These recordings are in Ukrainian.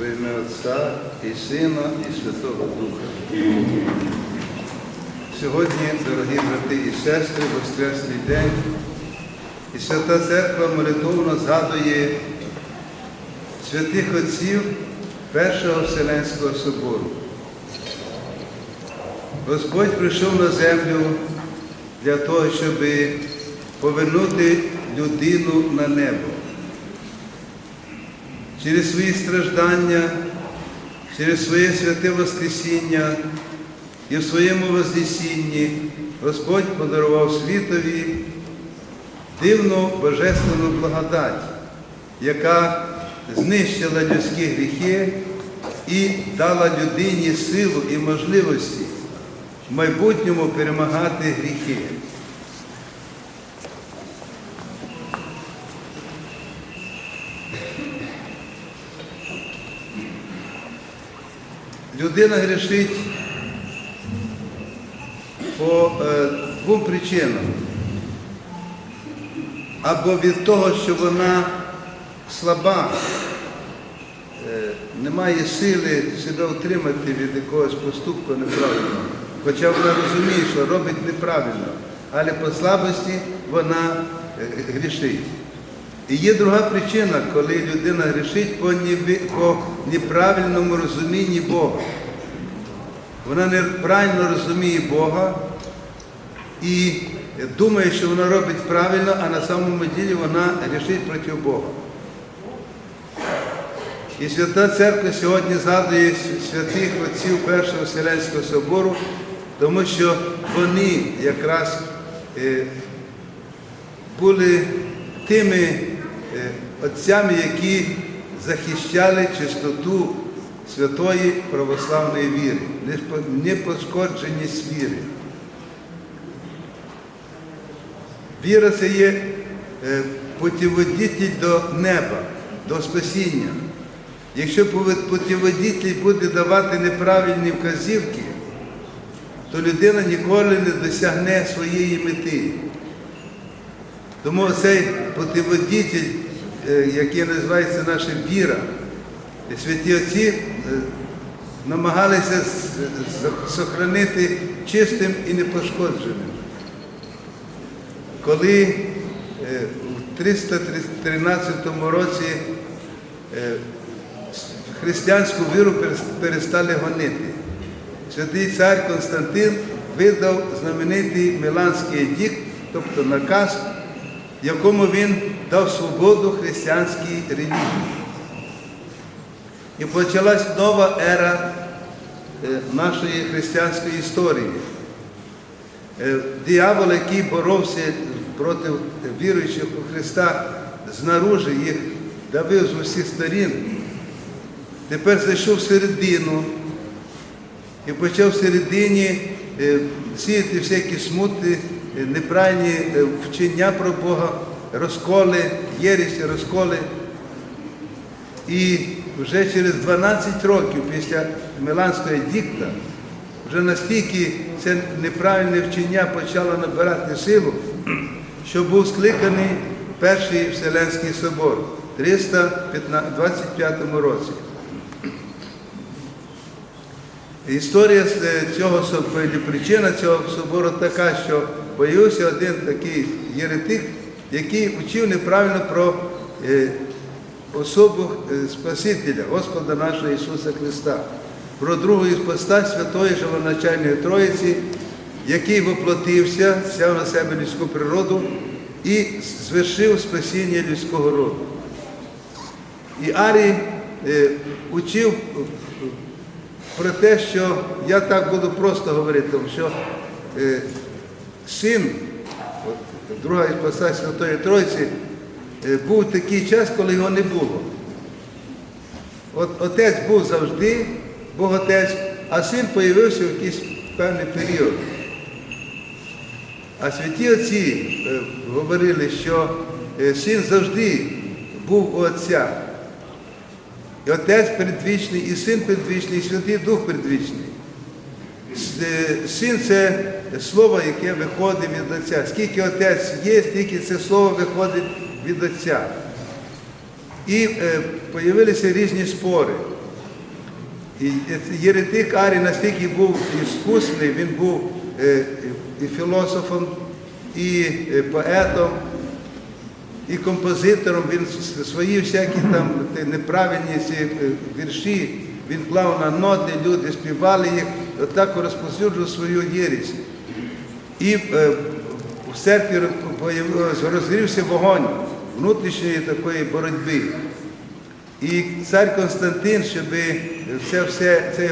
Во ім'я Отця і Сина, і Святого Духа. Сьогодні, дорогі брати і сестри, Воскресний день, і Свята Церква молитовно згадує святих отців Першого Вселенського собору. Господь прийшов на землю для того, щоб повернути людину на небо. Через свої страждання, через своє святе Воскресіння і в своєму Вознесінні Господь подарував світові дивну божественну благодать, яка знищила людські гріхи і дала людині силу і можливості в майбутньому перемагати гріхи. Людина грішить по е, двом причинам. Або від того, що вона слаба, е, не має сили себе утримати від якогось поступку неправильного. Хоча вона розуміє, що робить неправильно, але по слабості вона е, грішить. І є друга причина, коли людина грішить по, по неправильному розумінні Бога. Вона неправильно розуміє Бога і думає, що вона робить правильно, а на самому ділі вона грішить проти Бога. І Свята Церква сьогодні згадує святих отців Першого Вселенського собору, тому що вони якраз е, були тими отцями, які захищали чистоту святої православної віри, непошкодженість віри. Віра це є е, путіводитель до неба, до спасіння. Якщо путіводитель буде давати неправильні вказівки, то людина ніколи не досягне своєї мети. Тому цей путіводитель, е, який називається наша віра, святі отці е, намагалися зберігати чистим і непошкодженим. Коли е, у 313 році е, християнську віру перестали гонити, святий цар Константин видав знаменитий Міланський едикт, тобто наказ, в якому він дав свободу християнській релігії. І почалась нова ера е, нашої християнської історії. Е, Диявол, який боровся проти віруючих у Христа знаружи, їх давив з усіх сторін, тепер зайшов всередину і почав всередині е, сіяти всякі смути, неправильні е, вчення про Бога, розколи, єресі, розколи. І вже через 12 років після Миланського дікта вже настільки це неправильне вчення почало набирати силу, що був скликаний Перший Вселенський собор в 325 році. Історія е, цього причина цього собору така, що появився один такий єретик, який вчив неправильно про е, особу е, Спасителя, Господа нашого Ісуса Христа, про другу іпостась Святої Живоначальної Троїці, який воплотився, взяв на себе людську природу і звершив спасіння людського роду. І Арій е, учив про те, що я так буду просто говорити, що син, от, друга іпостась Святої Тройці, е, був такий час, коли його не було. От Отець був завжди, Бог Отець, а син появився в якийсь певний період. А святі отці е, говорили, що е, син завжди був у Отця. І Отець предвічний, і син предвічний, і Святий Дух е, Син це слово, яке виходить від Отця. Скільки Отець є, стільки це слово виходить від Отця. І е, появилися різні спори. І єретик Арій настільки був іскусний, він був е, і філософом, і е, поетом, і композитором. Він свої всякі там неправильні ці е, вірші, він клав на ноти, люди співали їх, отак розповсюджував свою єрість. І е, в появ- розгрівся вогонь внутрішньої такої боротьби. І цар Константин, щоб це все, цей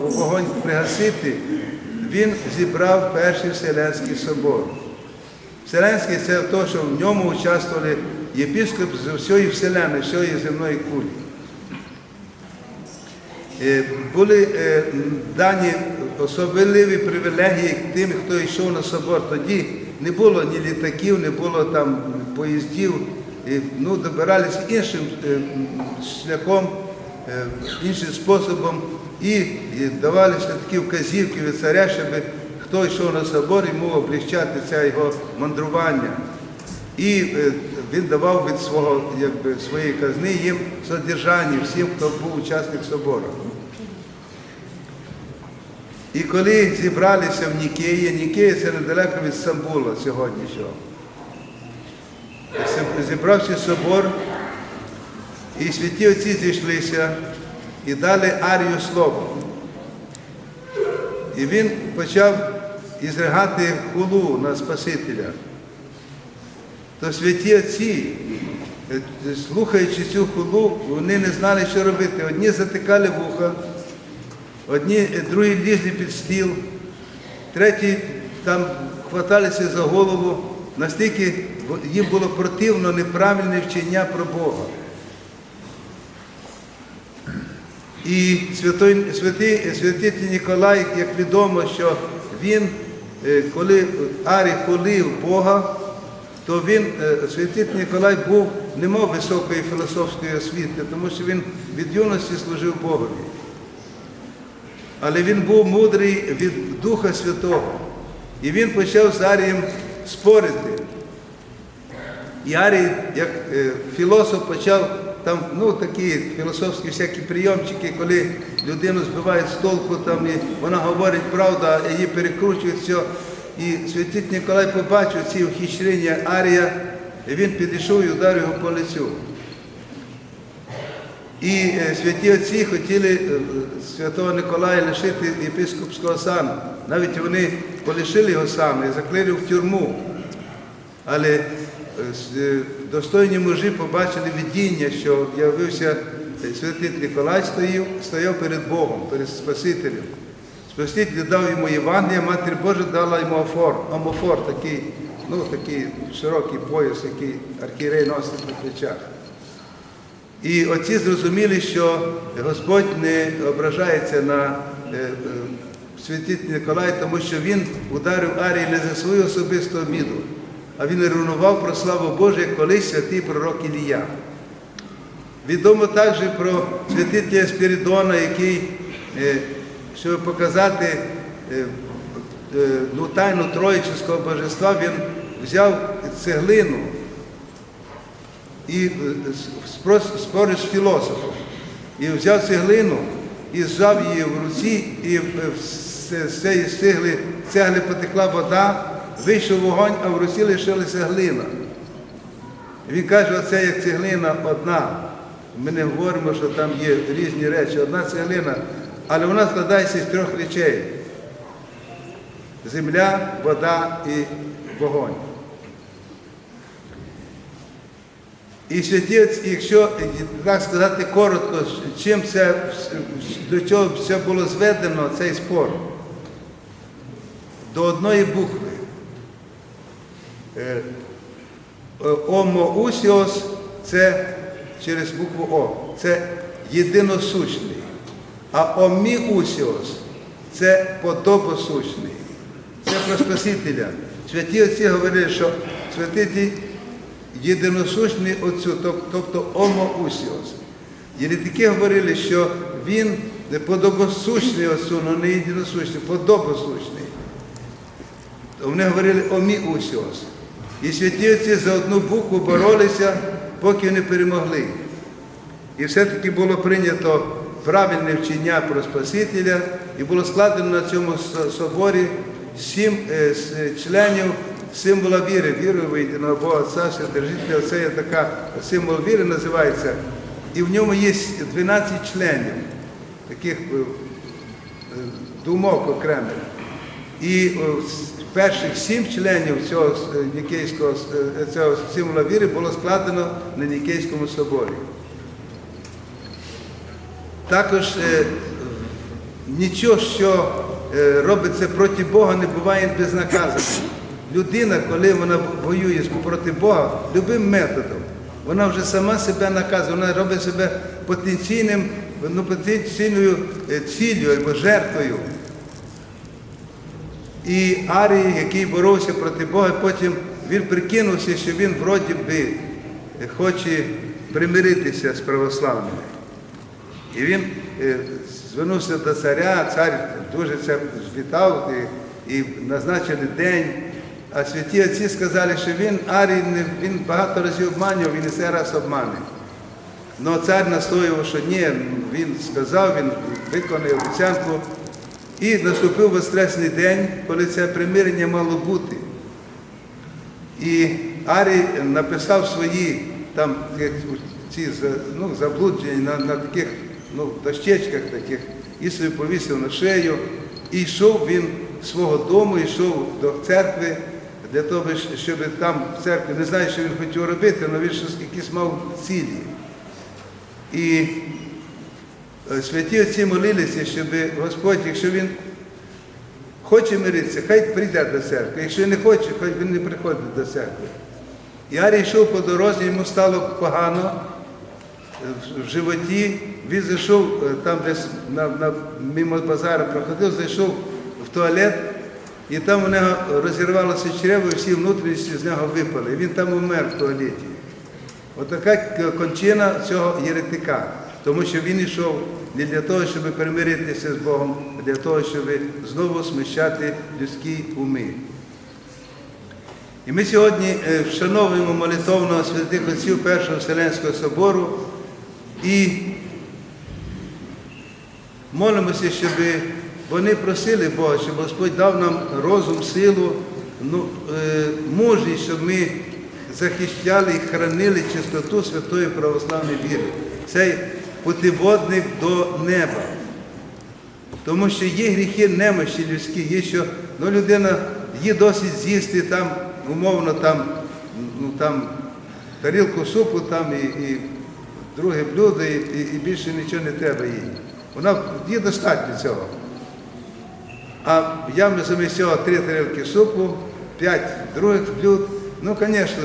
вогонь пригасити, він зібрав перший Вселенський собор. Вселенський це те, що в ньому участвували єпископи з всієї Вселени, всієї земної кулі. Е, Були е, дані особливі привілегії тим, хто йшов на собор. Тоді не було ні літаків, не було там поїздів. І, ну, добиралися іншим е, шляхом, е, іншим способом і, і давалися такі вказівки від царя, щоб хто йшов на собор, йому облегчати це його мандрування. І е, він давав від свого, якби, своєї казни їм содержання всім, хто був учасник собору. І коли зібралися в Нікеї, Нікея це недалеко від Стамбула сьогоднішнього. Зібрався собор, і святі отці зійшлися і дали Арію слово. І він почав ізригати хулу на Спасителя. То святі отці, е, слухаючи цю хулу, вони не знали, що робити. Одні затикали вуха, одні, другі лізли під стіл, треті там хваталися за голову, настільки їм було противно неправильне вчення про Бога. І святой, святий, святитель Ніколай, як відомо, що він, е, коли Арій хулив Бога, то він, е, святитель Ніколай був, не мав високої філософської освіти, тому що він від юності служив Богові. Але він був мудрий від Духа Святого. І він почав з Арієм спорити. І Арій, як е, філософ, почав там ну, такі філософські всякі прийомчики, коли людину збивають з толку, там, і вона говорить правду, а її перекручують все. І святитель Ніколай побачив ці ухищрення Арія, і він підійшов і ударив його по лицю. І е, святі отці хотіли е, святого Николая лишити єпископського сану. Навіть вони полишили його сану і заклили в тюрму. Але е, достойні мужі побачили видіння, що явився е, святий Николай стояв, стояв перед Богом, перед Спасителем. Спаситель дав йому Євангелія, Матір Божа дала йому афор, амофор, такий, ну, такий широкий пояс, який архієрей носить на плечах. І отці зрозуміли, що Господь не ображається на е, е, святителя Николая, тому що він ударив Арії не за свою особисту обіду, а він ревнував про славу Божу, як колись святий пророк Ілія. Відомо також про святителя Спіридона, який, е, щоб показати ну, тайну Троїчського божества, він взяв цеглину і е, спорив з філософом. І взяв цеглину і зжав її в руці, і з- з цієї цегли, цегли потекла вода, вийшов вогонь, а в руці лишилася глина. Він каже, оце як цеглина одна. Ми не говоримо, що там є різні речі, одна цеглина, але вона складається з трьох речей: земля, вода і вогонь. І святі, якщо так сказати коротко, чим це до чого все було зведено, цей спор, до одної букви. Е, е, Омоусіос це через букву О, це єдиносущний. А оміусіос це подобосущний. Це про Спасителя. Святі отці говорили, що святитель єдиносущний Отцю, тобто омоусіос. Єретики говорили, що він подобосущний Отцю, але не єдиносущний, подобосущний. Вони говорили оміусіос. І святі отці за одну букву боролися, поки не перемогли. І все-таки було прийнято правильне вчення про Спасителя, і було складено на цьому соборі сім е, членів символа віри, вірою в єдиного Бога Отця, Вседержителя. Це є така символ віри називається. І в ньому є 12 членів, таких е, е, думок окремих. І перших сім членів цього е, Нікейського е, цього символа віри було складено на Нікейському соборі. Також е, нічого, що е, робиться проти Бога, не буває безнаказаним. Людина, коли вона воює проти Бога, любим методом, вона вже сама себе наказує, вона робить себе потенційним, ну, потенційною е, ціллю або жертвою. І Арій, який боровся проти Бога, потім він прикинувся, що він вроді би хоче примиритися з православними. І він е, звернувся до царя, цар дуже це вітав і, і назначений день. А святі отці сказали, що він Арій, не- він багато разів обманював, він і цей раз обмане. Но цар настоював, що ні, він сказав, він виконав обіцянку. І наступив Воскресний день, коли це примирення мало бути. І Арій написав свої там ці ну, заблудження на, на таких ну, дощечках таких, і собі повісив на шею. І йшов він з свого дому, йшов до церкви для того, щоб там в церкві, не знаю, що він хотів робити, але він щось якісь мав цілі. І е, святі отці молилися, щоб Господь, якщо він хоче миритися, хай прийде до церкви. Якщо не хоче, хай він не приходить до церкви. Арій йшов по дорозі, йому стало погано е, в- в животі. Він зайшов е, там десь на, на, мимо базару проходив, зайшов в туалет, і там у нього розірвалося чрево, і всі внутрішні з нього випали. І він там умер в туалеті. Отака кончина цього єретика, тому що він йшов не для того, щоб примиритися з Богом, а для того, щоб знову сміщати людські уми. І ми сьогодні е, вшановуємо молитовного святих отців Першого Вселенського собору і молимося, щоб вони просили Бога, щоб Господь дав нам розум, силу, ну, е, мужність, щоб ми захищали і хранили чистоту святої православної віри. Цей путеводник до неба. Тому що є гріхи немощі людські, є що ну, людина її досить з'їсти там, умовно, там, ну, там, тарілку супу там, і, і друге блюдо, і, і, більше нічого не треба їй. Вона їй достатньо цього. А я замість цього три тарілки супу, п'ять других блюд. Ну, звісно,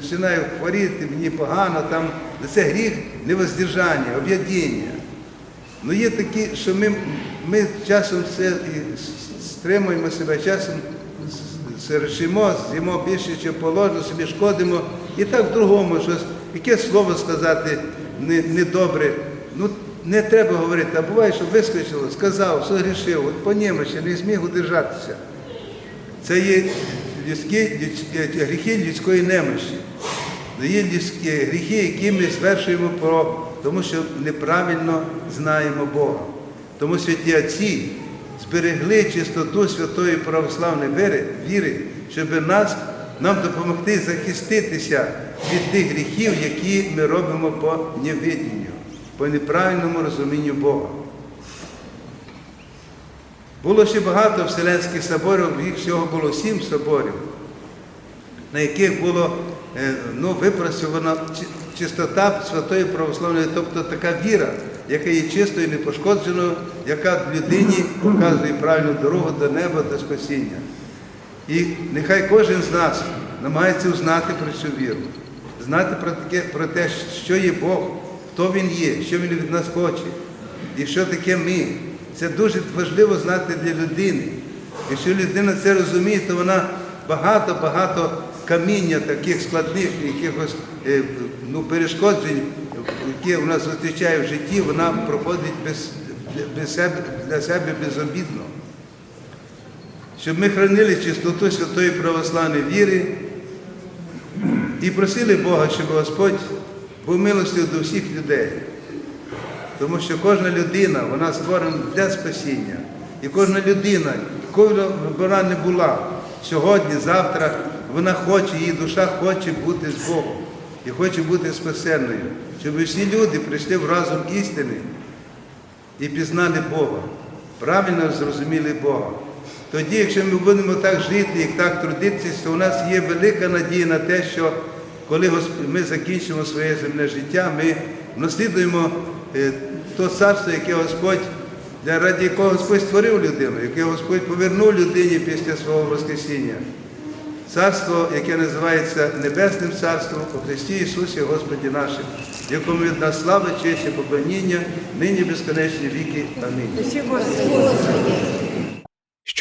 починаю хворіти, мені погано, там, це гріх невоздержання, об'єднання. Ну є такі, що ми, ми часом це стримуємо себе, часом сершимо, з'їмо більше, ніж положено, собі шкодимо. І так в другому щось, яке слово сказати не- недобре. Ну, не треба говорити, а буває, що вискочило, сказав, согрішив, от по немощі не зміг удержатися. Це є людські, гріхи людської немощі. Ну, Є людські гріхи, які ми звершуємо про, тому що неправильно знаємо Бога. Тому святі Отці зберегли чистоту святої православної віри, віри, щоб нас, нам допомогти захиститися від тих гріхів, які ми робимо по невидінню, по неправильному розумінню Бога. Було ще багато вселенських соборів, їх всього було сім соборів, на яких було е, ну, випрацьована чистота святої православної, тобто така віра, яка є чистою, непошкодженою, яка людині показує правильну дорогу до неба, до спасіння. І нехай кожен з нас намагається узнати про цю віру, знати про, таке, про те, що є Бог, хто Він є, що Він від нас хоче, і що таке ми. Це дуже важливо знати для людини. Якщо людина це розуміє, то вона багато-багато каміння таких складних, якихось е, ну, перешкоджень, які вона зустрічає в житті, вона проходить без, без себе, для себе безобідно щоб ми хранили чистоту святої православної віри і просили Бога, щоб Господь був милостив до всіх людей. Тому що кожна людина, вона створена для спасіння. І кожна людина, якою вона не була, сьогодні, завтра, вона хоче, її душа хоче бути з Богом і хоче бути спасенною, щоб всі люди прийшли в разум істини і пізнали Бога, правильно зрозуміли Бога. Тоді, якщо ми будемо так жити і так трудитися, то у нас є велика надія на те, що коли ми закінчимо своє земне життя, ми наслідуємо е, то царство, яке Господь, раді якого Господь створив людину, яке Господь повернув людині після свого Воскресіння. Царство, яке називається Небесним Царством у Христі Ісусі Господі нашим, якому від нас слава, честь і поклоніння, нині безконечні віки. Амінь.